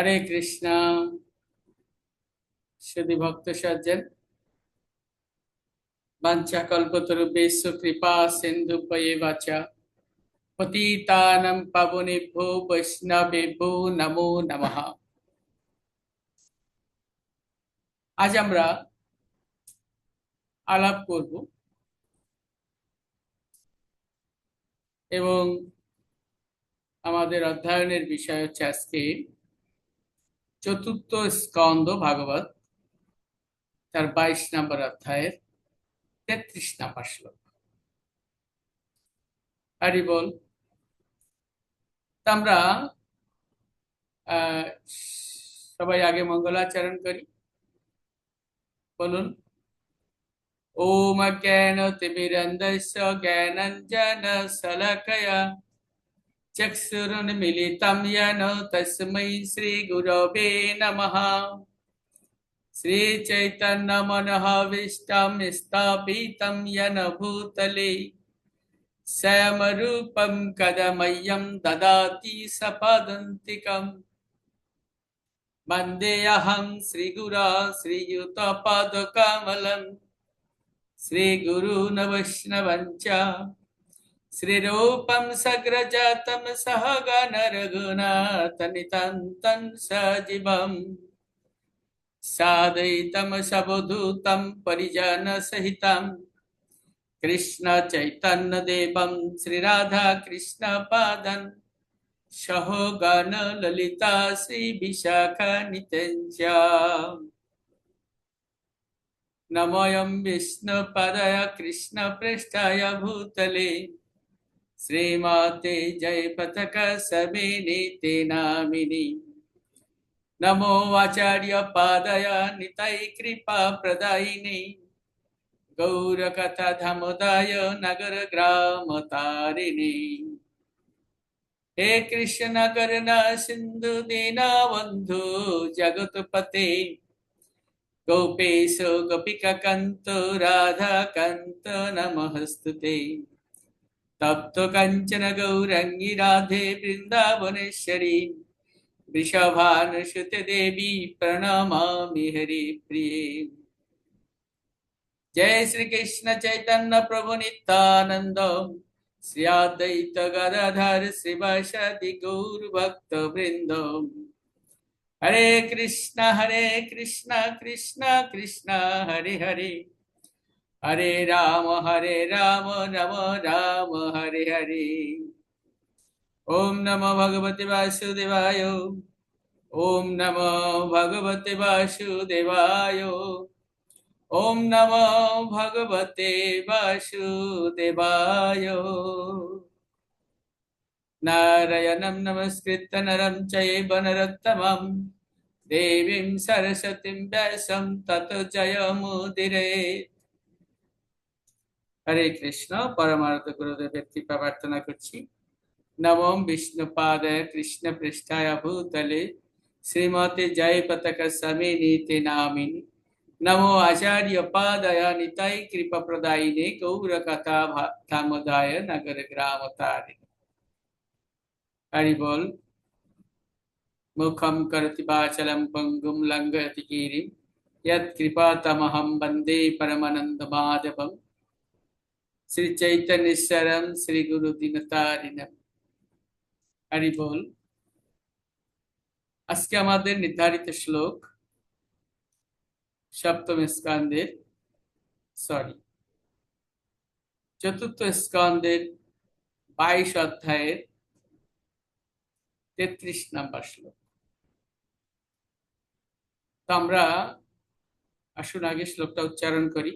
হরে কৃষ্ণ। শুধু ভক্ত সজ্জন বাঞ্ছা কল্পতরুবেশ কৃপা সিন্ধু পয়ে বাচা পতিতানম পাবনেভ্যো বৈষ্ণবেভ্যো নমো নমঃ। আজ আমরা আলাপ করব এবং আমাদের অধ্যয়নের বিষয় হচ্ছে আজকে চতুর্থ স্কন্দ ভাগবত, তার বাইশ নম্বর অধ্যায়ের তেত্রিশ নম্বর শ্লোক। হরি বল। আমরা সবাই আগে মঙ্গলাচরণ করি। বলুন। ওম জ্ঞান তিমিরন্দস্য জ্ঞানঞ্জন শলকয়া चक्षुरुन्मिलितं येन तस्मै श्रीगुरवे नमः। श्रीचैतन्यमनःविष्टं स्थापितं येन भूतले। श्यामरूपं कदमह्यं ददाति सपदन्तिकम्। वन्देऽहं श्रीगुरा श्रीयुतपादकमलं श्रीगुरून् वैष्णवञ्च। श्रीरूपं सग्रजातं सहगणरघुनाथनितन्तं सजीवम् सादयितं सबधूतं परिजनसहितं कृष्णचैतन्यदेवं श्रीराधाकृष्णपादं सहोगणललिता श्रीविशाखानित्यञ्च नमोऽयं विष्णुपदय कृष्णपृष्ठाय भूतले श्रीमाते जय पथक समेनीते नामिनी नमो आचार्य पादय नितै कृपा प्रदायिनी। गौरकथा धमोदाय नगर ग्राम तारिणी। हे कृष्ण करुणा सिंधु दीना बंधु जगत पते गोपेश गोपिका कंत राधा कंत नमस्तुते। তপ্ত কাঞ্চন গৌরঙ্গী রাধে বৃন্দাবনেশ্বরী। বৃষভানুসুতে দেবী প্রণমামি হরি প্রিয়ে। জয় শ্রীকৃষ্ণ চৈতন্য প্রভু নিত্যানন্দ। শ্রী অদ্বৈত গদাধর শ্রীবাসাদি গৌর ভক্ত বৃন্দ। হরে কৃষ্ণ হরে কৃষ্ণ কৃষ্ণ কৃষ্ণ, হরে হরে। হরে রাম হরে রাম রাম রাম হরে হরে ওম নম ভগবতে বাসুদেবায় ওম নম ভগবতে বাসুদেবায় ওম নম ভগবতে বাসুদেবায় নারায়ণম নমস্কৃত্য নরম চৈব নরোত্তমম দেবীম সরস্বতীম ব্যাসম তত জয়মুদিরেত হরে কৃষ্ণ পরমার্থ গুরুদেবের কৃপা প্রার্থনা করছি নবম বিষ্ণুপাদায় কৃষ্ণ পৃষ্ঠায় ভূতলে শ্রীমতে জয় পতাক সমেনীতে নামিনী নমো আচার্য পাদয় নিতাই কৃপা প্রদায়িনে গৌর কথা ধামদায় নগর গ্রাম তারিণী হরি বল মুখম করতি বাচলম পঙ্গুম লঙ্ঘয়তি গিরিম यत् कृपातमहं वन्दे परमानन्द শ্রী চৈতন্যেশ্বরম শ্রী গুরু Guru হরি বল আজকে আমাদের নির্ধারিত শ্লোক সপ্তম স্কন্দের সরি চতুর্থ স্কন্দের বাইশ অধ্যায়ের তেত্রিশ নাম্বার শ্লোক তো আমরা আসুন আগে শ্লোকটা উচ্চারণ করি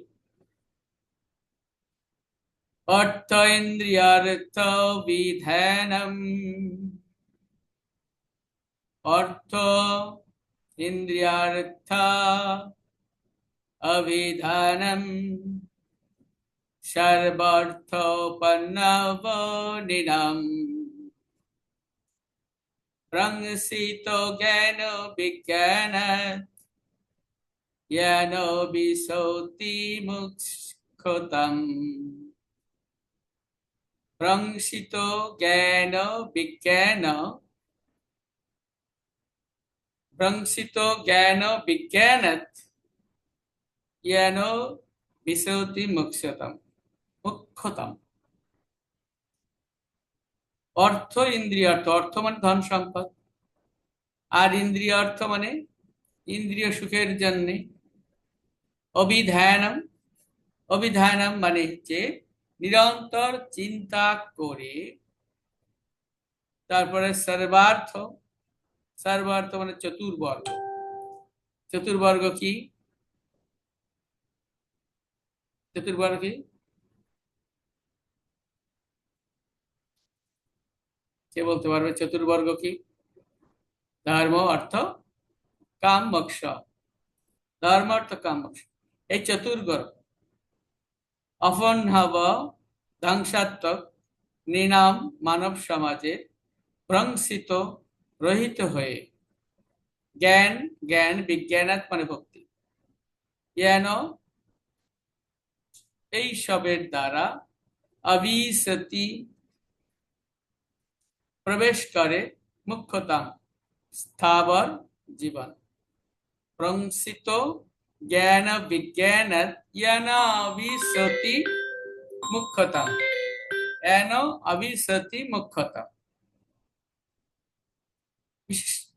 অর্থ ইন্দ্রিয়ার্থ বিধানম অর্থ ইন্দ্রিয়ার্থ অভিধানম সর্বার্থোপন্নবনিনম প্রংসিত জ্ঞান বিজ্ঞান জ্ঞান বিশৌতি মুক্ষতম প্রংসিত জ্ঞান বিজ্ঞান প্রংসিত জ্ঞান বিজ্ঞানত জ্ঞান বিশতি মুখ্যতম মুখ্যতম অর্থ ইন্দ্রিয় অর্থ অর্থ মানে ধন সম্পদ আর ইন্দ্রিয় অর্থ মানে ইন্দ্রিয় সুখের জন্য অবিধানম অবিধানম মানে হচ্ছে নিরন্তর চিন্তা করে, তারপরে সর্বার্থ সর্বার্থ মানে চতুর্বর্গ। চতুর্বর্গ কি? চতুর্বর্গ কি? কে বলতে পারবে? চতুর্বর্গ কি? ধর্ম, অর্থ, কাম ধর্ম, অর্থ, কাম এই চতুর্বর্গ। অপন্নব ধ্বংসাত্মক নিনাম মানব সমাজে প্রংসিত রহিত হয়ে। জ্ঞান জ্ঞান বিজ্ঞানাত মানে ভক্তি। জ্ঞান এই সবের দ্বারা অবিসতি প্রবেশ করে মুখ্যতম স্থাবর জীবন। প্রংসিত জ্ঞান বিজ্ঞান জ্ঞান মুখ্যতম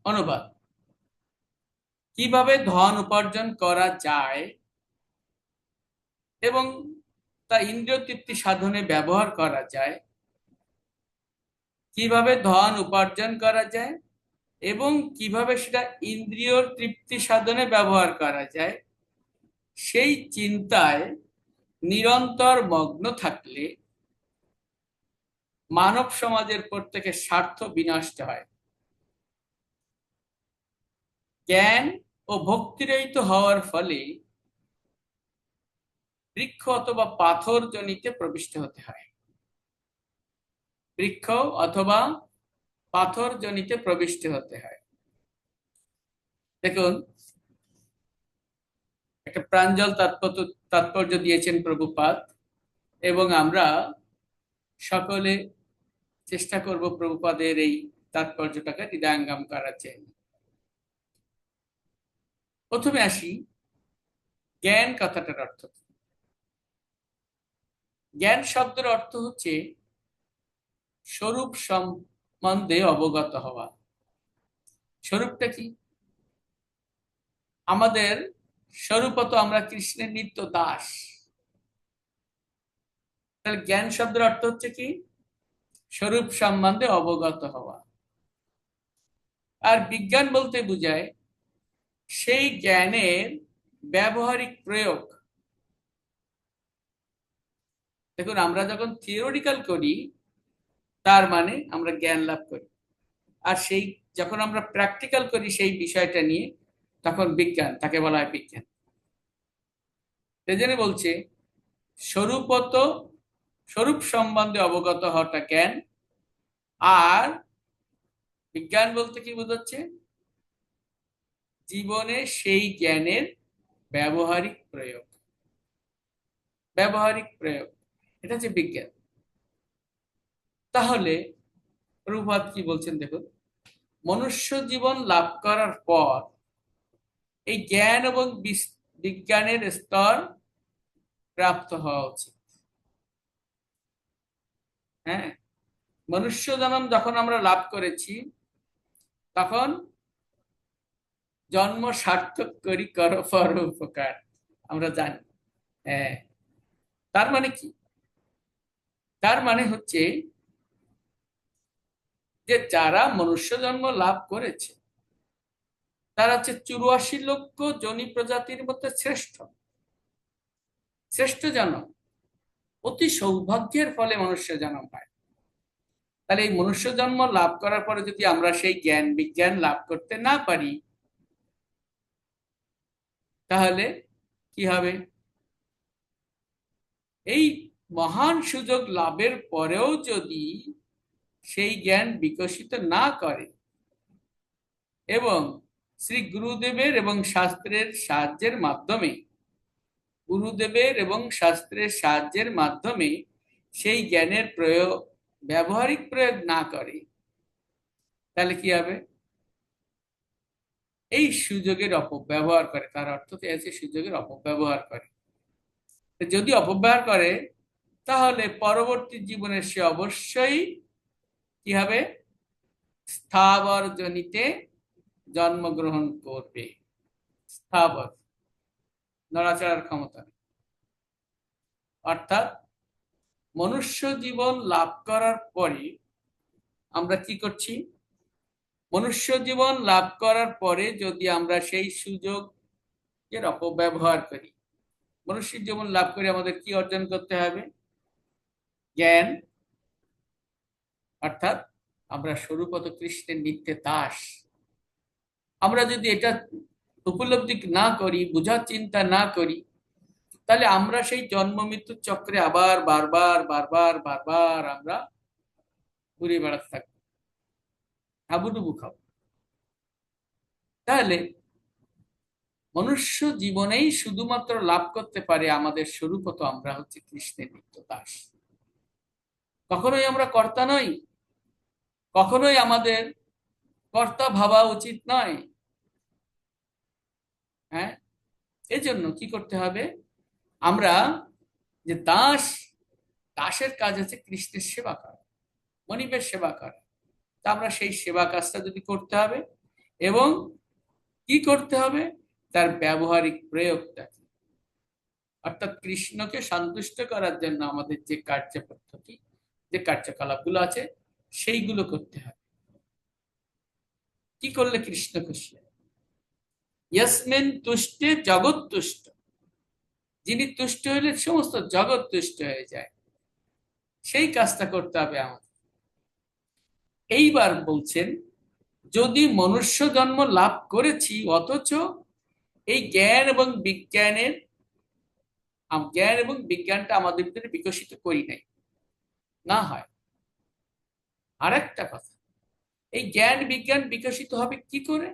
অনুবাদ কীভাবে ধন উপার্জন করা যায় এবং তা ইন্দ্রিয় তৃপ্তি সাধনে ব্যবহার করা যায়? কীভাবে ধন উপার্জন করা যায় এবং কীভাবে সেটা ইন্দ্রিয় তৃপ্তি সাধনে ব্যবহার করা যায়? সেই চিন্তায় নিরন্তর মগ্ন থাকলে মানব সমাজের প্রত্যেকের স্বার্থ বিনষ্ট হয়। জ্ঞান ও ভক্তিরহিত হওয়ার ফলে বৃক্ষ অথবা পাথর জনিতে প্রবিষ্ট হতে হয়। বৃক্ষ অথবা পাথর জনিতে প্রবিষ্ট হতে হয়। দেখুন একটা প্রাঞ্জল তাৎপর্য তাৎপর্য দিয়েছেন প্রভুপাত এবং আমরা সকলে চেষ্টা করব প্রভুপাদের এই তাৎপর্যটাকে হৃদয়ঙ্গম করার জন্য। প্রথমে আসি, জ্ঞান কথাটার অর্থ জ্ঞান শব্দের অর্থ হচ্ছে স্বরূপ সম্বন্ধে অবগত হওয়া। স্বরূপটা কি? আমাদের স্বরূপত আমরা কৃষ্ণের নিত্য দাস। তাহলে জ্ঞান শব্দের অর্থ হচ্ছে কি? স্বরূপ সম্বন্ধে অবগত হওয়া। আর বিজ্ঞান বলতে বোঝায়, সেই জ্ঞানের ব্যবহারিক প্রয়োগ। দেখুন, আমরা যখন থিওরিটিক্যাল করি, তার মানে আমরা জ্ঞান লাভ করি। আর সেই, যখন আমরা প্র্যাকটিক্যাল করি সেই বিষয়টা নিয়ে তখন বিজ্ঞান, তাকে বলা হয় বিজ্ঞান। সেজন্য বলছে, স্বরূপত, স্বরূপ সম্বন্ধে অবগত হওয়াটা জ্ঞান, আর বিজ্ঞান বলতে কি বোঝাচ্ছে? জীবনে সেই জ্ঞানের ব্যবহারিক প্রয়োগ। ব্যবহারিক প্রয়োগ, এটা হচ্ছে বিজ্ঞান। তাহলে রূপাত কি বলছেন দেখুন, মনুষ্য জীবন লাভ করার পর এই জ্ঞান এবং বিজ্ঞানের স্তর প্রাপ্ত হওয়া উচিত। হ্যাঁ? মনুষ্য জন্ম যখন আমরা লাভ করেছি, তখন জন্ম সার্থক করি কর উপকার, আমরা জানি। হ্যাঁ? তার মানে কি? তার মানে হচ্ছে যে যারা মনুষ্য জন্ম লাভ করেছে তারা হচ্ছে চুরাশি লক্ষ জনি প্রজাতির মধ্যে শ্রেষ্ঠ। শ্রেষ্ঠ জন্ম অতি সৌভাগ্যের ফলে মনুষ্য জন্ম পায় তাহলে এই মনুষ্য জন্ম লাভ করার পরে যদি আমরা সেই জ্ঞান, বিজ্ঞান লাভ করতে না পারি, তাহলে কি হবে? এই মহান সুযোগ লাভের পরেও যদি সেই জ্ঞান বিকশিত না করে, এবং শ্রী গুরুদেবের এবং শাস্ত্রের সাহায্যের মাধ্যমে, গুরুদেবের এবং শাস্ত্রের সাহায্যের মাধ্যমে সেই জ্ঞানের প্রয়োগ, ব্যবহারিক প্রয়োগ না করে, তাহলে কি হবে? এই সুযোগের অপব্যবহার করে, তার অর্থ আছে সুযোগের অপব্যবহার করে। যদি অপব্যবহার করে, তাহলে পরবর্তী জীবনে সে অবশ্যই কি হবে? স্থাবর জনিতে জন্মগ্রহণ করবে। স্থাবর। নড়াচড়ার ক্ষমতা অর্থাৎ মনুষ্য জীবন লাভ করার পরে আমরা কি করছি? মনুষ্য জীবন লাভ করার পরে যদি আমরা সেই সুযোগ এর অপব্যবহার করি মনুষ্য জীবন লাভ করে আমাদের কি অর্জন করতে হবে? জ্ঞান। অর্থাৎ আমরা স্বরূপত কৃষ্ণের নিত্যে দাস আমরা যদি এটা উপলব্ধি না করি, বোঝার চিন্তা না করি, তাহলে আমরা সেই জন্ম মৃত্যুর চক্রে আবার বারবার বারবার বারবার আমরা ঘুরে বেড়াতে থাকব। হাবুডুবু খাব তাহলে মনুষ্য জীবনেই শুধুমাত্র লাভ করতে পারে আমাদের স্বরূপত আমরা হচ্ছে কৃষ্ণের নিত্য দাস। কখনোই আমরা কর্তা নই, কখনোই আমাদের কর্তা ভাবা উচিত নয়। হ্যাঁ? এজন্য কি করতে হবে? আমরা যে দাস, দাসের কাজ হচ্ছে কৃষ্ণের সেবা করা, মনিবের সেবা করা। তা আমরা সেই সেবা কাজটা যদি করতে হবে এবং কি করতে হবে? তার ব্যবহারিক প্রয়োগটা অর্থাৎ কৃষ্ণকে সন্তুষ্ট করার জন্য আমাদের যে কার্য পদ্ধতি যে কার্যকলাপগুলো আছে, সেইগুলো করতে হবে। কি করলে কৃষ্ণ খুশি ইয়াসমিন তুষ্টে, জগৎ তুষ্ট। যিনি তুষ্ট হইলে সমস্ত জগৎ তুষ্ট হয়ে যায়। সেই কাজটা করতে হবে আমাদের। এইবার বলছেন, যদি মনুষ্য জন্ম লাভ করেছি, অথচ এই জ্ঞান এবং বিজ্ঞানের জ্ঞান এবং বিজ্ঞানটা আমাদের ভিতরে বিকশিত করি নাই। না হয়। আর একটা কথা। এই জ্ঞান বিজ্ঞান বিকশিত হবে কি করে?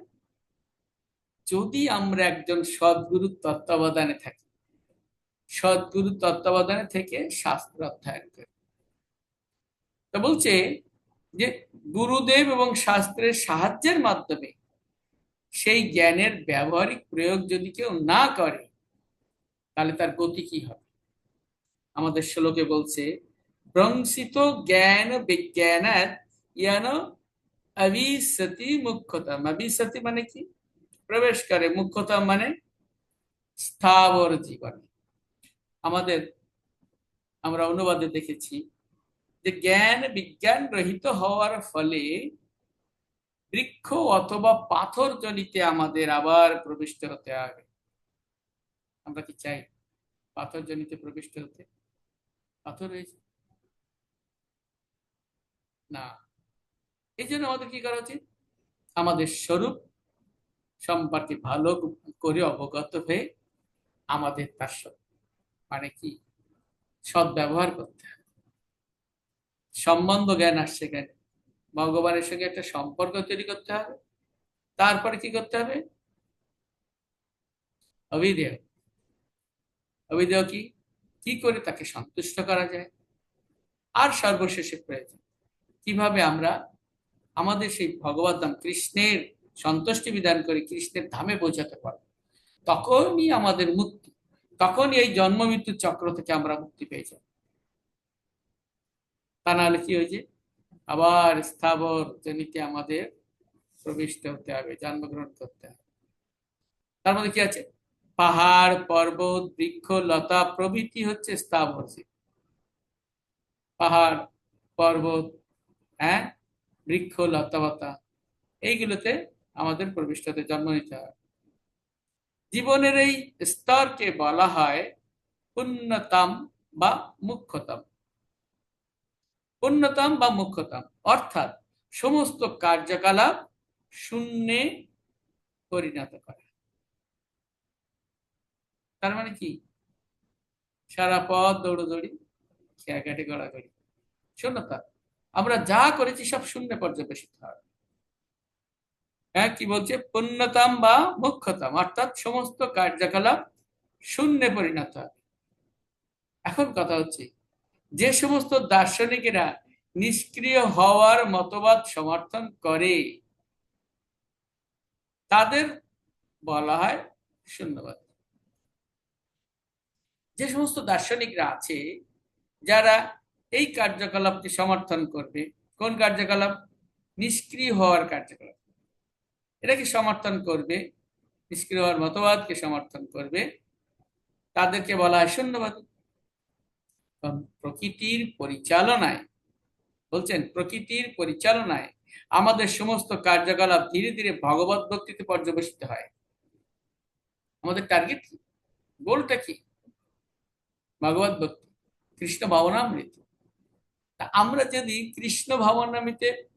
যদি আমরা একজন সদ্গুরু তত্ত্বাবধানে থাকি, সদ্গুরু তত্ত্বাবধানে থেকে শাস্ত্র অধ্যয়ন করি। তা বলছে যে গুরুদেব এবং শাস্ত্রের সাহায্যের মাধ্যমে সেই জ্ঞানের ব্যবহারিক প্রয়োগ যদি কেউ না করে, তাহলে তার গতি কি হবে? আমাদের শ্লোকে বলছে ভ্রংসিত জ্ঞান বিজ্ঞানাত ইয়ান অভিসতি মুখ্যতম মানে কি? প্রবেশ করে মুখ্যতম মানে স্থাবর জীবন। আমাদের, আমরা অনুবাদে দেখেছি যে জ্ঞান বিজ্ঞান রহিত হওয়ার ফলে বৃক্ষ অথবা পাথর জনিতে আমাদের আবার প্রবিষ্ট হতে হবে। আমরা কি চাই? পাথর জনিতে প্রবিষ্ট হতে? পাথর হয়েছে না। এই জন্য আমাদের কি করা উচিত? আমাদের স্বরূপ সম্পর্কে ভালো করে অবগত হয়ে আমাদের তার মানে কি? সৎ ব্যবহার করতে হবে। সম্বন্ধ জ্ঞান আসছে কেন ভগবানের সঙ্গে একটা সম্পর্ক তৈরি করতে হবে। তারপরে কি করতে হবে? অভিধেয় অভিধেয় কি? কি করে তাকে সন্তুষ্ট করা যায়? আর সর্বশেষে প্রয়োজন, কীভাবে আমরা আমাদের সেই ভগবত ধাম কৃষ্ণের সন্তুষ্টি বিধান করে কৃষ্ণের ধামে পৌঁছাতে পারব। তখনই আমাদের মুক্তি, তখনই এই জন্ম মৃত্যুর চক্র থেকে আমরা মুক্তি পেয়ে যাব তা নাহলে কি হয়েছে? আবার স্থাবর জনিতে আমাদের প্রবিষ্ট হতে হবে, জন্মগ্রহণ করতে হবে। তার মধ্যে কি আছে? পাহাড়, পর্বত, বৃক্ষ, লতা প্রভৃতি হচ্ছে স্থাবর পাহাড়, পর্বত হ্যাঁ? বৃক্ষ লতাবতা এইগুলোতে আমাদের প্রবিষ্টতে জন্ম নিতে হয়। জীবনের এই স্তরকে বলা হয় উন্নতম বা মুখ্যতম। উন্নতম বা মুখ্যতম, অর্থাৎ সমস্ত কার্যকলাপ শূন্যে পরিণত করা। তার মানে কি? সারা পথ দৌড়দৌড়ি, খেয়াঘাটে, গড়াগড়ি, শূন্যতা। আমরা যা করেছি সব শূন্য পর্যবেসিত হয় হ্যাঁ কি বলছে? পুণ্যতাম বা মুখ্যতাম, অর্থাৎ সমস্ত কার্যকলাপ শূন্যে পরিণত হয় এখন কথা হচ্ছে, যে সমস্ত দার্শনিকেরা নিষ্ক্রিয় হওয়ার মতবাদ সমর্থন করে, তাদের বলা হয় শূন্যবাদ। যে সমস্ত দার্শনিকরা আছে, যারা এই কার্যকলাপকে সমর্থন করবে। কোন কার্যকলাপ? নিষ্ক্রিয় হওয়ার কার্যকলাপ। এটাকে সমর্থন করবে, নিষ্ক্রিয় হওয়ার মতবাদকে সমর্থন করবে। তাদেরকে বলা হয় শূন্যবাদ। প্রকৃতির পরিচালনায়, বলছেন, প্রকৃতির পরিচালনায় আমাদের সমস্ত কার্যকলাপ ধীরে ধীরে ভগবত ভক্তিতে পর্যবেসিত হয়। আমাদের টার্গেট কি? গোলটা কি? ভগবত ভক্তি, কৃষ্ণ ভাবনামৃত। আমরা যদি কৃষ্ণ ভাবনামৃতে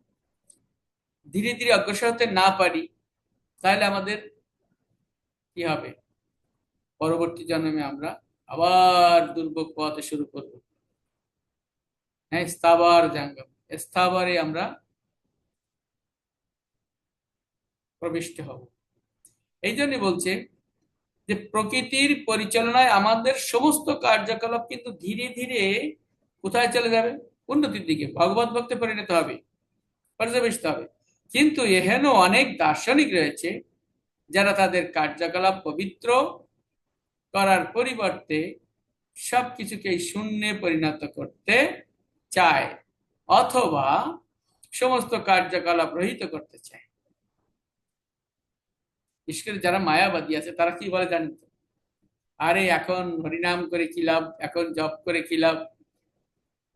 ধীরে ধীরে অগ্রসর হতে না পারি, তাহলে আমাদের কি হবে? পরবর্তী জন্মে আমরা আবার দুর্ভোগ পথে শুরু করব। হ্যাঁ স্থাবর জাঙ্গম। স্থাবরে আমরা প্রবিষ্ট হব। এই জন্য বলছে যে প্রকৃতির পরিচালনায় আমাদের সমস্ত কার্যকলাপ কিন্তু ধীরে ধীরে কোথায় চলে যাবে? উন্নতির দিকে। ভগবত ভক্তে পরিণত হবে, পর্যবেসিত হবে। কিন্তু এহেন অনেক দার্শনিক রয়েছে যারা তাদের কার্যকলাপ পবিত্র করার পরিবর্তে সবকিছুকে শূন্যে পরিণত করতে চায় অথবা সমস্ত কার্যকলাপ রহিত করতে চায়। বিশেষ যারা মায়াবাদী আছে, তারা কি বলে জানেন আরে এখন হরিনাম করে কি লাভ? এখন জপ করে কি লাভ?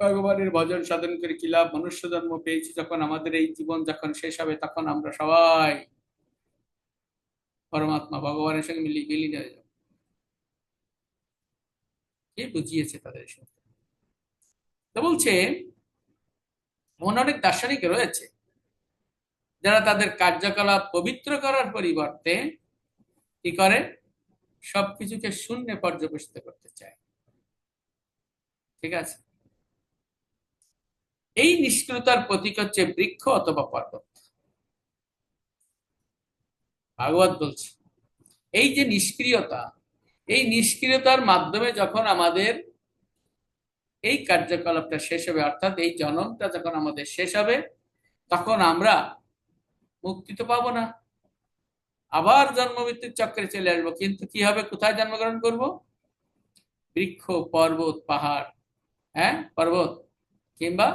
ভগবানের ভজন সাধন করে কি লাভ? মনুষ্য জন্ম পেয়েছি যখন আমাদের এই জীবন যখন শেষ হবে তখন আমরা সবাই পরমাত্মা, ভগবানের সঙ্গে মিলিয়ে বিলীন হয়ে কে বুঝিয়েছে তাদের তো বলছে এমন অনেক দার্শনিক রয়েছে, যারা তাদের কার্যকলাপ পবিত্র করার পরিবর্তে কি করে? সবকিছুকে শূন্যে পর্যবেসিত করতে চায়। ঠিক আছে? এই নিষ্ক্রিয়তার প্রতীক হচ্ছে বৃক্ষ অথবা পর্বত। ভাগবত বলছে, এই যে নিষ্ক্রিয়তা, এই নিষ্ক্রিয়তার মাধ্যমে যখন আমাদের এই কার্যকলাপটা শেষ হবে, অর্থাৎ এই জনমটা যখন আমাদের শেষ হবে, তখন আমরা মুক্তি তো পাবো না। আবার জন্ম মৃত্যুর চক্রে চলে আসব, কিন্তু কি হবে? কোথায় জন্মগ্রহণ করব? বৃক্ষ, পর্বত, পাহাড় হ্যাঁ পর্বত, কিংবা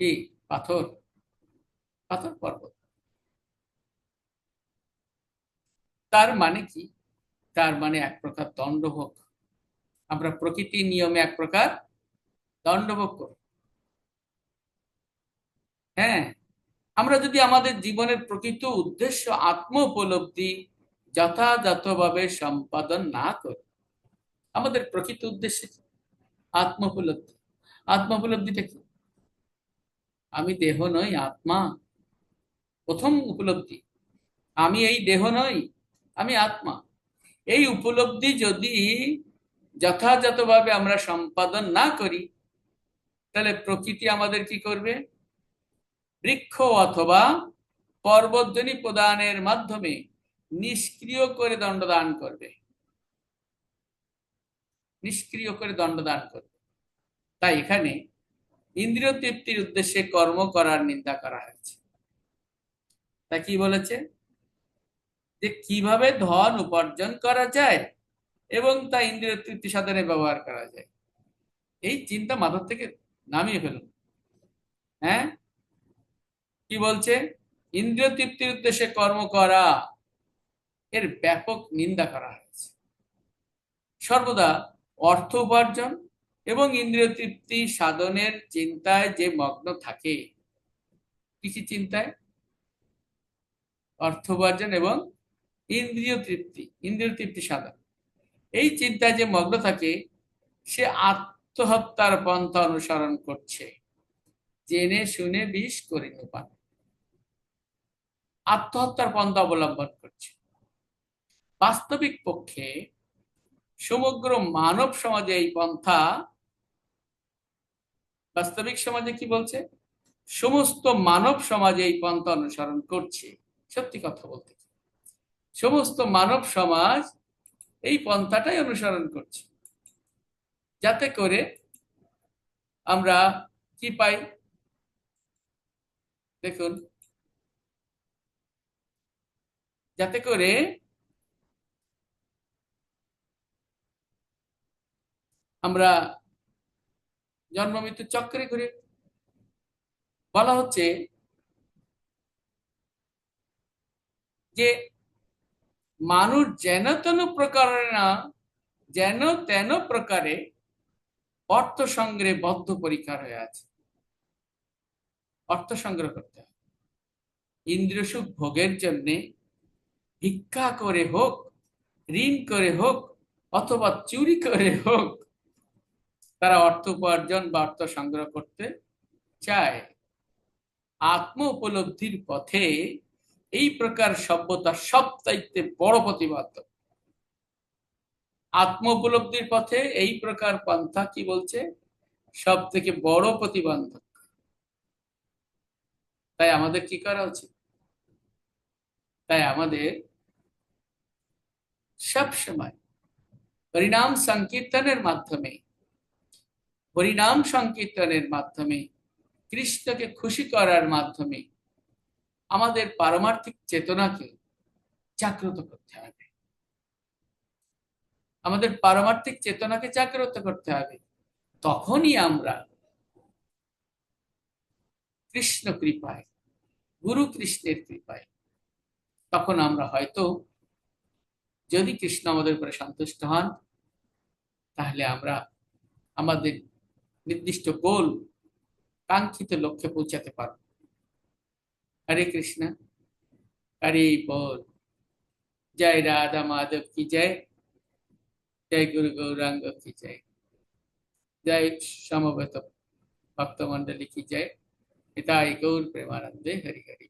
কি? পাথর? পাথর পর্বত। তার মানে কি? তার মানে এক প্রকার দণ্ডভোগ। আমরা প্রকৃতির নিয়মে এক প্রকার দণ্ডভোগ করি। হ্যাঁ আমরা যদি আমাদের জীবনের প্রকৃত উদ্দেশ্য আত্ম উপলব্ধি যথাযথভাবে সম্পাদন না করি, আমাদের প্রকৃত উদ্দেশ্য আত্ম উপলব্ধি। আত্ম উপলব্ধিটা কি? আমি দেহ নই, আত্মা। প্রথম উপলব্ধি। আমি এই দেহ নই, আমি আত্মা। এই উপলব্ধি যদি যথাযথভাবে আমরা সম্পাদন না করি, তাহলে প্রকৃতি আমাদের কি করবে? বৃক্ষ অথবা পর্বতজনী প্রদানের মাধ্যমে নিষ্ক্রিয় করে দণ্ডদান করবে। নিষ্ক্রিয় করে দণ্ডদান করবে। তাই এখানে ইন্দ্রিয় তৃপ্তির উদ্দেশ্যে কর্ম করার নিন্দা করা হয়েছে। তা কি বলেছে? যে কীভাবে ধন উপার্জন করা যায় এবং তা ইন্দ্রিয় তৃপ্তি সাধনে ব্যবহার করা যায়। এই চিন্তা মাথার থেকে নামিয়ে ফেলুন। হ্যাঁ? কি বলছে? ইন্দ্রিয় তৃপ্তির উদ্দেশ্যে কর্ম করা, এর ব্যাপক নিন্দা করা হয়েছে। সর্বদা অর্থ উপার্জন এবং ইন্দ্রিয় তৃপ্তি সাধনের চিন্তায় যে মগ্ন থাকে। কৃষি চিন্তায়? অর্থ উপার্জন এবং ইন্দ্রিয় তৃপ্তি ইন্দ্রিয় তৃপ্তি সাধন। এই চিন্তায় যে মগ্ন থাকে, সে আত্মহত্যার পন্থা অনুসরণ করছে। জেনে, শুনে, বিষ করে পান আত্মহত্যার পন্থা অবলম্বন করছে। বাস্তবিক পক্ষে সমগ্র মানব সমাজে এই পন্থা বাস্তবিক সমাজে কি বলছে? সমস্ত মানব সমাজে এই পন্থা অনুসরণ করছে। সত্যি কথা বলতে সমস্ত মানব সমাজ এই পন্থাটাই অনুসরণ করছে। যাতে করে আমরা কি পাই? দেখুন। যাতে করে আমরা জন্ম, মৃত্যু চক্রে ঘুরে। বলা হচ্ছে যে মানুষ যেন তেন প্রকারে না, যেন তেন প্রকারে অর্থ সংগ্রহে বদ্ধ পরীক্ষার হয়ে আছে। অর্থ সংগ্রহ করতে হবে। ইন্দ্রিয় সুখ ভোগের জন্যে ভিক্ষা করে হোক, ঋণ করে হোক, অথবা চুরি করে হোক তারা অর্থ উপার্জন বা অর্থ সংগ্রহ করতে চায়। আত্ম উপলব্ধির পথে এই প্রকার সভ্যতা সব দায়িত্বে বড় প্রতিবাদ। আত্ম উপলব্ধির পথে এই প্রকার পন্থা কি বলছে? সব থেকে বড় প্রতিবন্ধক। তাই আমাদের কি করা উচিত? তাই আমাদের সব সময় হরিনাম সংকীর্তনের মাধ্যমে হরিনাম সংকীর্তনের মাধ্যমে, কৃষ্ণকে খুশি করার মাধ্যমে আমাদের পারমার্থিক চেতনাকে জাগ্রত করতে হবে। আমাদের পারমার্থিক চেতনাকে জাগ্রত করতে হবে। তখনই আমরা কৃষ্ণ কৃপায়, গুরু কৃষ্ণের কৃপায়, তখন আমরা হয়তো যদি কৃষ্ণ আমাদের উপরে সন্তুষ্ট হন, তাহলে আমরা আমাদের নির্দিষ্ট গোল কাঙ্ক্ষিত লক্ষ্যে পৌঁছাতে পারব। হরে কৃষ্ণ, হরে বল। জয় রাধা মাধব কি জয়? জয় গুরু গৌরাঙ্গ কি জয়? জয় সমবেত ভক্তমন্ডলী কি জয়? পিতাই গৌর প্রেমানন্দে হরি হরি